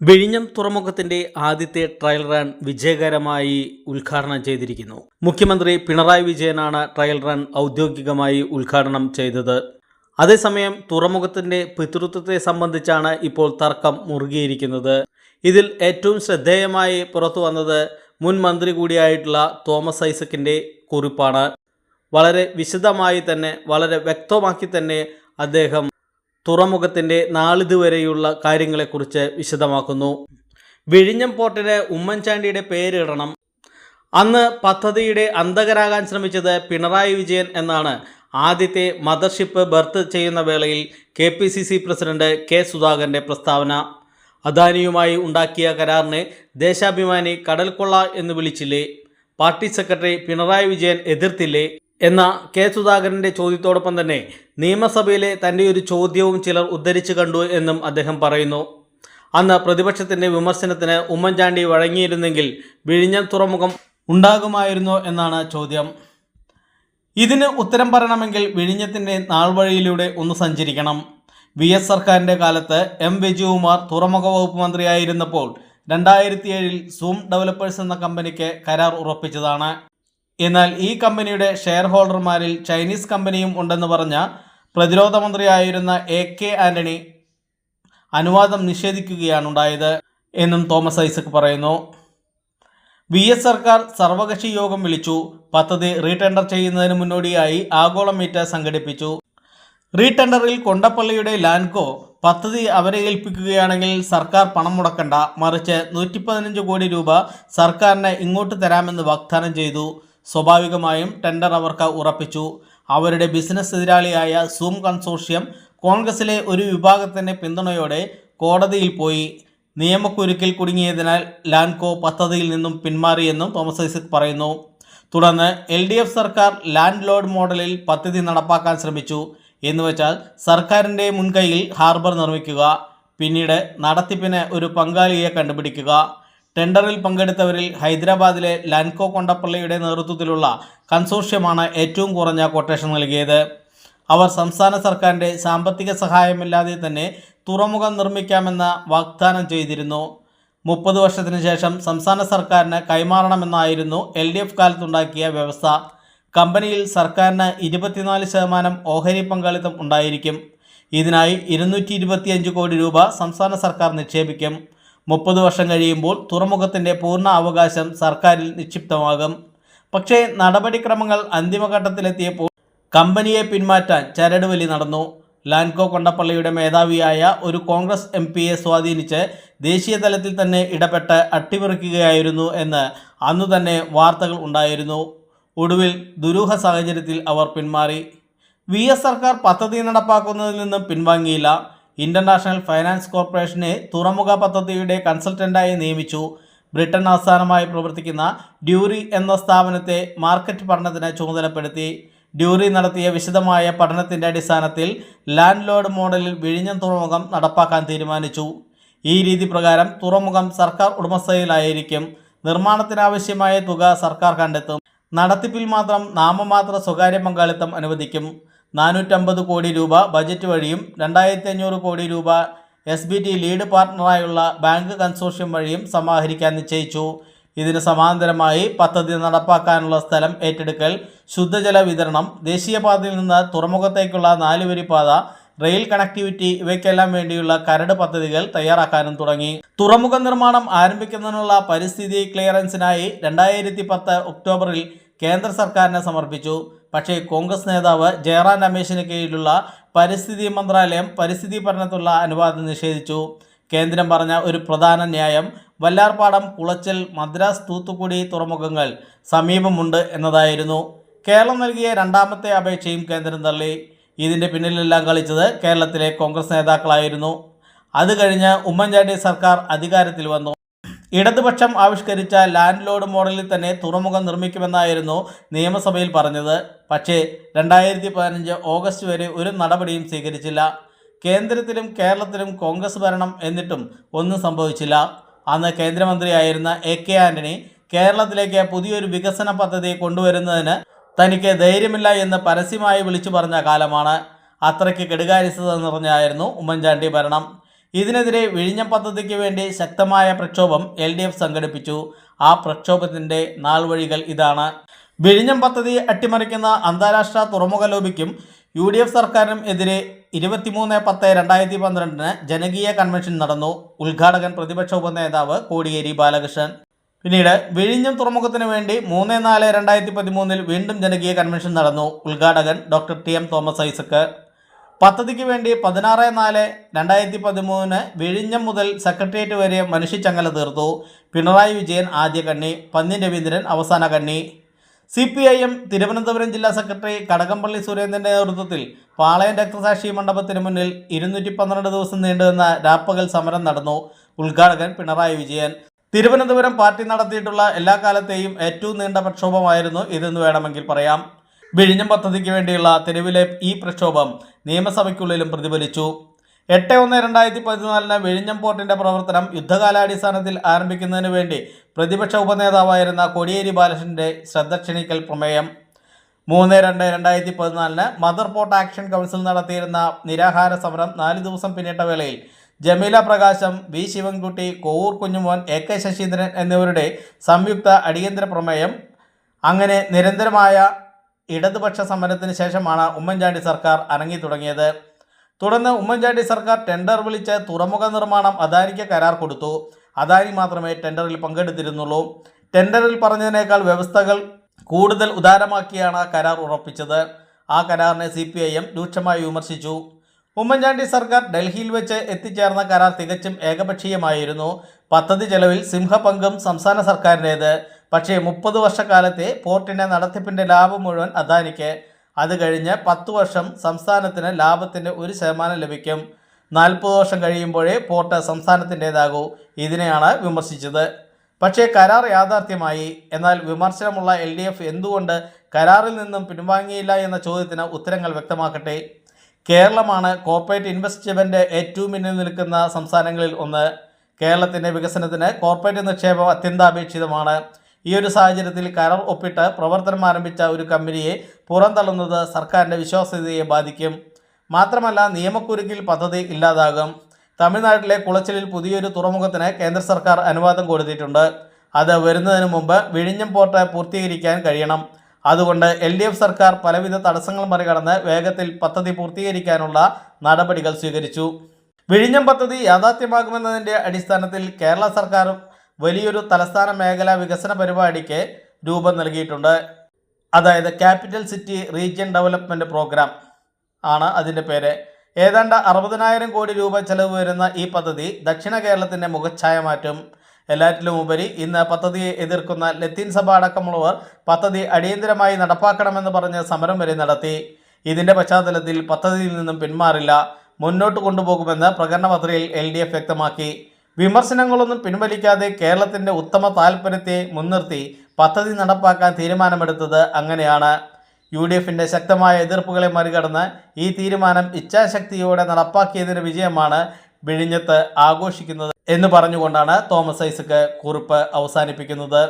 വിഴിഞ്ഞം തുറമുഖത്തിന്റെ ആദ്യത്തെ ട്രയൽ റൺ വിജയകരമായി ഉദ്ഘാടനം ചെയ്തിരിക്കുന്നു. മുഖ്യമന്ത്രി പിണറായി വിജയനാണ് ട്രയൽ റൺ ഔദ്യോഗികമായി ഉദ്ഘാടനം ചെയ്തത്. അതേസമയം തുറമുഖത്തിന്റെ പിതൃത്വത്തെ സംബന്ധിച്ചാണ് ഇപ്പോൾ തർക്കം മുറുകിയിരിക്കുന്നത്. ഇതിൽ ഏറ്റവും ശ്രദ്ധേയമായി പുറത്തു വന്നത് മുൻ മന്ത്രി കൂടിയായിട്ടുള്ള തോമസ് ഐസക്കിന്റെ കുറിപ്പാണ്. വളരെ വിശദമായി തന്നെ വളരെ വ്യക്തമാക്കി തന്നെ അദ്ദേഹം തുറമുഖത്തിന്റെ നാളിതുവരെയുള്ള കാര്യങ്ങളെക്കുറിച്ച് വിശദമാക്കുന്നു. വിഴിഞ്ഞം പോർട്ടിന് ഉമ്മൻചാണ്ടിയുടെ പേരിടണം. അന്ന് പദ്ധതിയുടെ അന്തകരാകാൻ ശ്രമിച്ചത് പിണറായി വിജയൻ എന്നാണ്. ആദ്യത്തെ മദർഷിപ്പ് ബർത്ത് ചെയ്യുന്ന വേളയിൽ K P C C president K സുധാകരന്റെ പ്രസ്താവന. അദാനിയുമായി ഉണ്ടാക്കിയ കരാറിനെ ദേശാഭിമാനി കടൽക്കൊള്ള എന്ന് വിളിച്ചില്ലേ? പാർട്ടി സെക്രട്ടറി പിണറായി വിജയൻ എതിർത്തില്ലേ? എന്ന കെ സുധാകരന്റെ ചോദ്യത്തോടൊപ്പം തന്നെ നിയമസഭയിലെ തന്റെ ഒരു ചോദ്യവും ചിലർ ഉദ്ധരിച്ചു കണ്ടു എന്നും അദ്ദേഹം പറയുന്നു. അന്ന് പ്രതിപക്ഷത്തിന്റെ വിമർശനത്തിന് ഉമ്മൻചാണ്ടി വഴങ്ങിയിരുന്നെങ്കിൽ വിഴിഞ്ഞം തുറമുഖം ഉണ്ടാകുമായിരുന്നോ എന്നാണ് ചോദ്യം. ഇതിന് ഉത്തരം പറയണമെങ്കിൽ വിഴിഞ്ഞത്തിന്റെ നാൾവഴിയിലൂടെ ഒന്ന് സഞ്ചരിക്കണം. വി എസ് സർക്കാരിന്റെ കാലത്ത് എം വിജയകുമാർ തുറമുഖ വകുപ്പ് മന്ത്രിയായിരുന്നപ്പോൾ രണ്ടായിരത്തി ഏഴിൽ സൂം ഡെവലപ്പേഴ്സ് എന്ന കമ്പനിക്ക് കരാർ ഉറപ്പിച്ചതാണ്. എന്നാൽ ഈ കമ്പനിയുടെ ഷെയർ ഹോൾഡർമാരിൽ ചൈനീസ് കമ്പനിയും ഉണ്ടെന്ന് പറഞ്ഞ പ്രതിരോധ മന്ത്രിയായിരുന്ന എ കെ ആന്റണി അനുവാദം നിഷേധിക്കുകയാണ് ഉണ്ടായത് എന്നും തോമസ് ഐസക് പറയുന്നു. വി എസ് സർക്കാർ സർവകക്ഷി യോഗം വിളിച്ചു. പദ്ധതി റീടെൻഡർ ചെയ്യുന്നതിന് മുന്നോടിയായി ആഗോള മീറ്റ് സംഘടിപ്പിച്ചു. റീടെൻഡറിൽ കൊണ്ടപ്പള്ളിയുടെ ലാൻകോ പദ്ധതി അവരെ ഏൽപ്പിക്കുകയാണെങ്കിൽ സർക്കാർ പണം മുടക്കണ്ട. മറിച്ച് നൂറ്റി കോടി രൂപ സർക്കാരിന് ഇങ്ങോട്ട് തരാമെന്ന് വാഗ്ദാനം ചെയ്തു. സ്വാഭാവികമായും ടെൻഡർ അവർക്ക് ഉറപ്പിച്ചു. അവരുടെ ബിസിനസ് എതിരാളിയായ സൂം കൺസോർഷ്യം കോൺഗ്രസിലെ ഒരു വിഭാഗത്തിന്റെ പിന്തുണയോടെ കോടതിയിൽ പോയി. നിയമക്കുരുക്കിൽ കുടുങ്ങിയതിനാൽ ലാൻകോ പദ്ധതിയിൽ നിന്നും പിന്മാറിയെന്നും തോമസ് ഐസക് പറയുന്നു. തുടർന്ന് എൽ ഡി എഫ് സർക്കാർ ലാൻഡ് ലോഡ് മോഡലിൽ പദ്ധതി നടപ്പാക്കാൻ ശ്രമിച്ചു. എന്നുവെച്ചാൽ സർക്കാരിന്റെ മുൻകൈയിൽ ഹാർബർ നിർമ്മിക്കുക. പിന്നീട് നടത്തിപ്പിന് ഒരു പങ്കാളിയെ കണ്ടുപിടിക്കുക. ടെൻഡറിൽ പങ്കെടുത്തവരിൽ ഹൈദരാബാദിലെ ലാൻകോ കൊണ്ടപ്പള്ളിയുടെ നേതൃത്വത്തിലുള്ള കൺസോർഷ്യമാണ് ഏറ്റവും കുറഞ്ഞ കൊട്ടേഷൻ നൽകിയത്. അവർ സംസ്ഥാന സർക്കാരിന്റെ സാമ്പത്തിക സഹായമില്ലാതെ തന്നെ തുറമുഖം നിർമ്മിക്കാമെന്ന് വാഗ്ദാനം ചെയ്തിരുന്നു. മുപ്പത് വർഷത്തിന് ശേഷം സംസ്ഥാന സർക്കാരിന് കൈമാറണമെന്നായിരുന്നു എൽ ഡി എഫ് കാലത്തുണ്ടാക്കിയ വ്യവസ്ഥ. കമ്പനിയിൽ സർക്കാരിന് ഇരുപത്തിനാല് ശതമാനം ഓഹരി പങ്കാളിത്തം ഉണ്ടായിരിക്കും. ഇതിനായി ഇരുന്നൂറ്റി കോടി രൂപ സംസ്ഥാന സർക്കാർ നിക്ഷേപിക്കും. മുപ്പത് വർഷം കഴിയുമ്പോൾ തുറമുഖത്തിന്റെ പൂർണ അവകാശം സർക്കാരിൽ നിക്ഷിപ്തമാകും. പക്ഷേ നടപടിക്രമങ്ങൾ അന്തിമഘട്ടത്തിലെത്തിയപ്പോൾ കമ്പനിയെ പിന്മാറ്റാൻ ചരടുവലി നടന്നു. ലാൻകോ കൊണ്ടപ്പള്ളിയുടെ മേധാവിയായ ഒരു കോൺഗ്രസ് എം പിയെ സ്വാധീനിച്ച് ദേശീയ തലത്തിൽ തന്നെ ഇടപെട്ട് അട്ടിമറിക്കുകയായിരുന്നു എന്ന് അന്നു തന്നെ വാർത്തകൾ ഉണ്ടായിരുന്നു. ഒടുവിൽ ദുരൂഹ സാഹചര്യത്തിൽ അവർ പിന്മാറി. വി എസ് സർക്കാർ പദ്ധതി നടപ്പാക്കുന്നതിൽ നിന്നും പിൻവാങ്ങിയില്ല. ഇന്റർനാഷണൽ ഫൈനാൻസ് കോർപ്പറേഷനെ തുറമുഖ പദ്ധതിയുടെ കൺസൾട്ടന്റായി നിയമിച്ചു. ബ്രിട്ടൻ ആസ്ഥാനമായി പ്രവർത്തിക്കുന്ന ഡ്യൂറി എന്ന സ്ഥാപനത്തെ മാർക്കറ്റ് പഠനത്തിന് ചുമതലപ്പെടുത്തി. ഡ്യൂറി നടത്തിയ വിശദമായ പഠനത്തിന്റെ അടിസ്ഥാനത്തിൽ ലാൻഡ് ലോഡ് മോഡലിൽ വിഴിഞ്ഞം തുറമുഖം നടപ്പാക്കാൻ തീരുമാനിച്ചു. ഈ രീതി പ്രകാരം തുറമുഖം സർക്കാർ ഉടമസ്ഥയിലായിരിക്കും നിർമ്മാണത്തിനാവശ്യമായ തുക സർക്കാർ കണ്ടെത്തും. നടത്തിപ്പിൽ മാത്രം നാമമാത്ര സ്വകാര്യ പങ്കാളിത്തം അനുവദിക്കും. നാനൂറ്റമ്പത് കോടി രൂപ ബജറ്റ് വഴിയും രണ്ടായിരത്തി അഞ്ഞൂറ് കോടി രൂപ എസ് ബി ടി ലീഡ് പാർട്ട്ണറായുള്ള ബാങ്ക് കൺസോർഷ്യം വഴിയും സമാഹരിക്കാൻ നിശ്ചയിച്ചു. ഇതിന് സമാന്തരമായി പദ്ധതി നടപ്പാക്കാനുള്ള സ്ഥലം ഏറ്റെടുക്കൽ ശുദ്ധജല വിതരണം ദേശീയപാതയിൽ നിന്ന് തുറമുഖത്തേക്കുള്ള നാലുവരി പാത റെയിൽ കണക്ടിവിറ്റി ഇവയ്ക്കെല്ലാം വേണ്ടിയുള്ള കരട് പദ്ധതികൾ തയ്യാറാക്കാനും തുടങ്ങി. തുറമുഖ നിർമ്മാണം ആരംഭിക്കുന്നതിനുള്ള പരിസ്ഥിതി ക്ലിയറൻസിനായി രണ്ടായിരത്തി പത്ത് ഒക്ടോബറിൽ കേന്ദ്ര സർക്കാരിനെ സമർപ്പിച്ചു. പക്ഷേ കോൺഗ്രസ് നേതാവ് ജയറാം രമേശിന് കീഴിലുള്ള പരിസ്ഥിതി മന്ത്രാലയം പരിസ്ഥിതി പഠനത്തിലുള്ള അനുവാദം നിഷേധിച്ചു. കേന്ദ്രം പറഞ്ഞ ഒരു പ്രധാന ന്യായം വല്ലാർപാടം കുളച്ചൽ മദ്രാസ് തൂത്തുക്കുടി തുറമുഖങ്ങൾ സമീപമുണ്ട് എന്നതായിരുന്നു. കേരളം നൽകിയ രണ്ടാമത്തെ അപേക്ഷയും കേന്ദ്രം തള്ളി. ഇതിന്റെ പിന്നിലെല്ലാം കളിച്ചത് കേരളത്തിലെ കോൺഗ്രസ് നേതാക്കളായിരുന്നു. അത് കഴിഞ്ഞ് ഉമ്മൻചാണ്ടി സർക്കാർ അധികാരത്തിൽ വന്നു. ഇടതുപക്ഷം ആവിഷ്കരിച്ച ലാൻഡ് ലോഡ് മോഡലിൽ തന്നെ തുറമുഖം നിർമ്മിക്കുമെന്നായിരുന്നു നിയമസഭയിൽ പറഞ്ഞത്. പക്ഷേ രണ്ടായിരത്തി പതിനഞ്ച് ഓഗസ്റ്റ് വരെ ഒരു നടപടിയും സ്വീകരിച്ചില്ല. കേന്ദ്രത്തിലും കേരളത്തിലും കോൺഗ്രസ് ഭരണം എന്നിട്ടും ഒന്നും സംഭവിച്ചില്ല. അന്ന് കേന്ദ്രമന്ത്രിയായിരുന്ന എ കെ ആന്റണി കേരളത്തിലേക്ക് പുതിയൊരു വികസന പദ്ധതി കൊണ്ടുവരുന്നതിന് തനിക്ക് ധൈര്യമില്ല എന്ന് പരസ്യമായി വിളിച്ചു പറഞ്ഞ കാലമാണ്. അത്രയ്ക്ക് കെടുകാര്യസ്ഥത നിറഞ്ഞായിരുന്നു ഉമ്മൻചാണ്ടി ഭരണം. ഇതിനെതിരെ വിഴിഞ്ഞം പദ്ധതിക്ക് വേണ്ടി ശക്തമായ പ്രക്ഷോഭം എൽ ഡി എഫ് സംഘടിപ്പിച്ചു. ആ പ്രക്ഷോഭത്തിന്റെ നാൾവഴികൾ ഇതാണ്. വിഴിഞ്ഞം പദ്ധതി അട്ടിമറിക്കുന്ന അന്താരാഷ്ട്ര തുറമുഖ ലോബിക്കും യു ഡി എഫ് സർക്കാരിനും എതിരെ ഇരുപത്തിമൂന്ന് പത്ത് രണ്ടായിരത്തി പന്ത്രണ്ടിന് ജനകീയ കൺവെൻഷൻ നടന്നു. ഉദ്ഘാടകൻ പ്രതിപക്ഷ ഉപനേതാവ് കോടിയേരി ബാലകൃഷ്ണൻ. പിന്നീട് വിഴിഞ്ഞം തുറമുഖത്തിന് വേണ്ടി മൂന്ന് നാല് രണ്ടായിരത്തി പതിമൂന്നിൽ വീണ്ടും ജനകീയ കൺവെൻഷൻ നടന്നു. ഉദ്ഘാടകൻ doctor T M Thomas Isaac. പദ്ധതിക്ക് വേണ്ടി പതിനാറ് നാല് രണ്ടായിരത്തി പതിമൂന്ന് വിഴിഞ്ഞം മുതൽ സെക്രട്ടേറിയറ്റ് വരെ മനുഷ്യച്ചങ്ങല തീർത്തു. പിണറായി വിജയൻ ആദ്യ കണ്ണി പന്ന്യൻ രവീന്ദ്രൻ അവസാന കണ്ണി. C P I M Thiruvananthapuram ജില്ലാ സെക്രട്ടറി കടകംപള്ളി സുരേന്ദ്രന്റെ നേതൃത്വത്തിൽ പാളയം രക്തസാക്ഷി മണ്ഡപത്തിന് മുന്നിൽ ഇരുന്നൂറ്റി പന്ത്രണ്ട് ദിവസം നീണ്ടുനിന്ന രാപ്പകൽ സമരം നടന്നു. ഉദ്ഘാടകൻ പിണറായി വിജയൻ. തിരുവനന്തപുരം പാർട്ടി നടത്തിയിട്ടുള്ള എല്ലാ കാലത്തെയും ഏറ്റവും നീണ്ട പ്രക്ഷോഭമായിരുന്നു ഇതെന്ന് വേണമെങ്കിൽ പറയാം. വിഴിഞ്ഞം പദ്ധതിക്ക് വേണ്ടിയുള്ള തെരുവിലെ ഈ പ്രക്ഷോഭം നിയമസഭയ്ക്കുള്ളിലും പ്രതിഫലിച്ചു. എട്ട് ഒന്ന് രണ്ടായിരത്തി പതിനാലിന് വിഴിഞ്ഞം പോർട്ടിന്റെ പ്രവർത്തനം യുദ്ധകാലാടിസ്ഥാനത്തിൽ ആരംഭിക്കുന്നതിന് വേണ്ടി പ്രതിപക്ഷ ഉപനേതാവായിരുന്ന കോടിയേരി ബാലകൃഷ്ണന്റെ ശ്രദ്ധ ക്ഷണിക്കൽ പ്രമേയം. മൂന്ന് രണ്ട് രണ്ടായിരത്തി പതിനാലിന് മദർ പോർട്ട് ആക്ഷൻ കൗൺസിൽ നടത്തിയിരുന്ന നിരാഹാര സമരം നാല് ദിവസം പിന്നിട്ട വേളയിൽ Jameela Prakasam V Sivankutty Kovoor Kunjumon A K Saseendran എന്നിവരുടെ സംയുക്ത അടിയന്തര പ്രമേയം. അങ്ങനെ നിരന്തരമായ ഇടതുപക്ഷ സമരത്തിന് ശേഷമാണ് ഉമ്മൻചാണ്ടി സർക്കാർ അനങ്ങി തുടങ്ങിയത്. തുടർന്ന് ഉമ്മൻചാണ്ടി സർക്കാർ ടെൻഡർ വിളിച്ച് തുറമുഖ നിർമ്മാണം അദാനിക്ക് കരാർ കൊടുത്തു. അദാനി മാത്രമേ ടെൻഡറിൽ പങ്കെടുത്തിരുന്നുള്ളൂ. ടെൻഡറിൽ പറഞ്ഞതിനേക്കാൾ വ്യവസ്ഥകൾ കൂടുതൽ ഉദാരമാക്കിയാണ് കരാർ ഉറപ്പിച്ചത്. ആ കരാറിനെ സി പി ഐ എം രൂക്ഷമായി വിമർശിച്ചു. ഉമ്മൻചാണ്ടി സർക്കാർ ഡൽഹിയിൽ വെച്ച് എത്തിച്ചേർന്ന കരാർ തികച്ചും ഏകപക്ഷീയമായിരുന്നു. പദ്ധതി ചെലവിൽ സിംഹപങ്കും സംസ്ഥാന സർക്കാരിന്റേത്. പക്ഷേ മുപ്പത് വർഷക്കാലത്തെ പോർട്ടിന്റെ നടത്തിപ്പിന്റെ ലാഭം മുഴുവൻ അദാനിക്ക്. അത് കഴിഞ്ഞ് പത്ത് വർഷം സംസ്ഥാനത്തിന് ലാഭത്തിന്റെ ഒരു ശതമാനം ലഭിക്കും. നാൽപ്പത് വർഷം കഴിയുമ്പോഴേ പോർട്ട് സംസ്ഥാനത്തിന്റേതാകൂ ഇതിനെയാണ് വിമർശിച്ചത്. പക്ഷേ കരാർ യാഥാർത്ഥ്യമായി. എന്നാൽ വിമർശനമുള്ള എൽ ഡി എഫ് എന്തുകൊണ്ട് കരാറിൽ നിന്നും പിൻവാങ്ങിയില്ല എന്ന ചോദ്യത്തിന് ഉത്തരങ്ങൾ വ്യക്തമാക്കട്ടെ. കേരളമാണ് കോർപ്പറേറ്റ് ഇൻവെസ്റ്റ്മെന്റ് ഏറ്റവും മുന്നിൽ നിൽക്കുന്ന സംസ്ഥാനങ്ങളിൽ ഒന്ന്. കേരളത്തിന്റെ വികസനത്തിന് കോർപ്പറേറ്റ് നിക്ഷേപം അത്യന്താപേക്ഷിതമാണ്. ഈ ഒരു സാഹചര്യത്തിൽ കരാർ ഒപ്പിട്ട് പ്രവർത്തനം ആരംഭിച്ച ഒരു കമ്പനിയെ പുറന്തള്ളുന്നത് സർക്കാരിന്റെ വിശ്വാസ്യതയെ ബാധിക്കും. മാത്രമല്ല നിയമക്കുരുക്കിൽ പദ്ധതി ഇല്ലാതാകും. തമിഴ്നാട്ടിലെ കുളച്ചിലിൽ പുതിയൊരു തുറമുഖത്തിന് കേന്ദ്ര സർക്കാർ അനുവാദം കൊടുത്തിട്ടുണ്ട്. അത് വരുന്നതിന് മുമ്പ് വിഴിഞ്ഞം പോർട്ട് പൂർത്തീകരിക്കാൻ കഴിയണം. അതുകൊണ്ട് എൽ ഡി എഫ് സർക്കാർ പലവിധ തടസ്സങ്ങൾ മറികടന്ന് വേഗത്തിൽ പദ്ധതി പൂർത്തീകരിക്കാനുള്ള നടപടികൾ സ്വീകരിച്ചു. വിഴിഞ്ഞം പദ്ധതി യാഥാർത്ഥ്യമാകുമെന്നതിന്റെ അടിസ്ഥാനത്തിൽ കേരള സർക്കാർ വലിയൊരു തലസ്ഥാന മേഖലാ വികസന പരിപാടിക്ക് രൂപം നൽകിയിട്ടുണ്ട്. അതായത് capital city region development programme ആണ് അതിന്റെ പേര്. ഏതാണ്ട് അറുപതിനായിരം കോടി രൂപ ചെലവ് വരുന്ന ഈ പദ്ധതി ദക്ഷിണ കേരളത്തിന്റെ മുഖച്ഛായ മാറ്റും. എല്ലാറ്റിലും ഉപരി ഇന്ന് പദ്ധതിയെ എതിർക്കുന്ന ലത്തീൻ സഭ അടക്കമുള്ളവർ പദ്ധതി അടിയന്തരമായി നടപ്പാക്കണമെന്ന് പറഞ്ഞ് സമരം വരെ നടത്തി. ഇതിന്റെ പശ്ചാത്തലത്തിൽ പദ്ധതിയിൽ നിന്നും പിന്മാറില്ല. മുന്നോട്ട് കൊണ്ടുപോകുമെന്ന് പ്രകടന പത്രികയിൽ എൽ വ്യക്തമാക്കി. വിമർശനങ്ങളൊന്നും പിൻവലിക്കാതെ കേരളത്തിന്റെ ഉത്തമ താൽപ്പര്യത്തെ മുൻനിർത്തി പദ്ധതി നടപ്പാക്കാൻ തീരുമാനമെടുത്തത് അങ്ങനെയാണ്. യു ഡി എഫിന്റെ ശക്തമായ എതിർപ്പുകളെ മറികടന്ന് ഈ തീരുമാനം ഇച്ഛാശക്തിയോടെ നടപ്പാക്കിയതിന്റെ വിജയമാണ് വിഴിഞ്ഞത്ത് ആഘോഷിക്കുന്നത് എന്ന് പറഞ്ഞുകൊണ്ടാണ് തോമസ് ഐസക്ക് കുറിപ്പ് അവസാനിപ്പിക്കുന്നത്.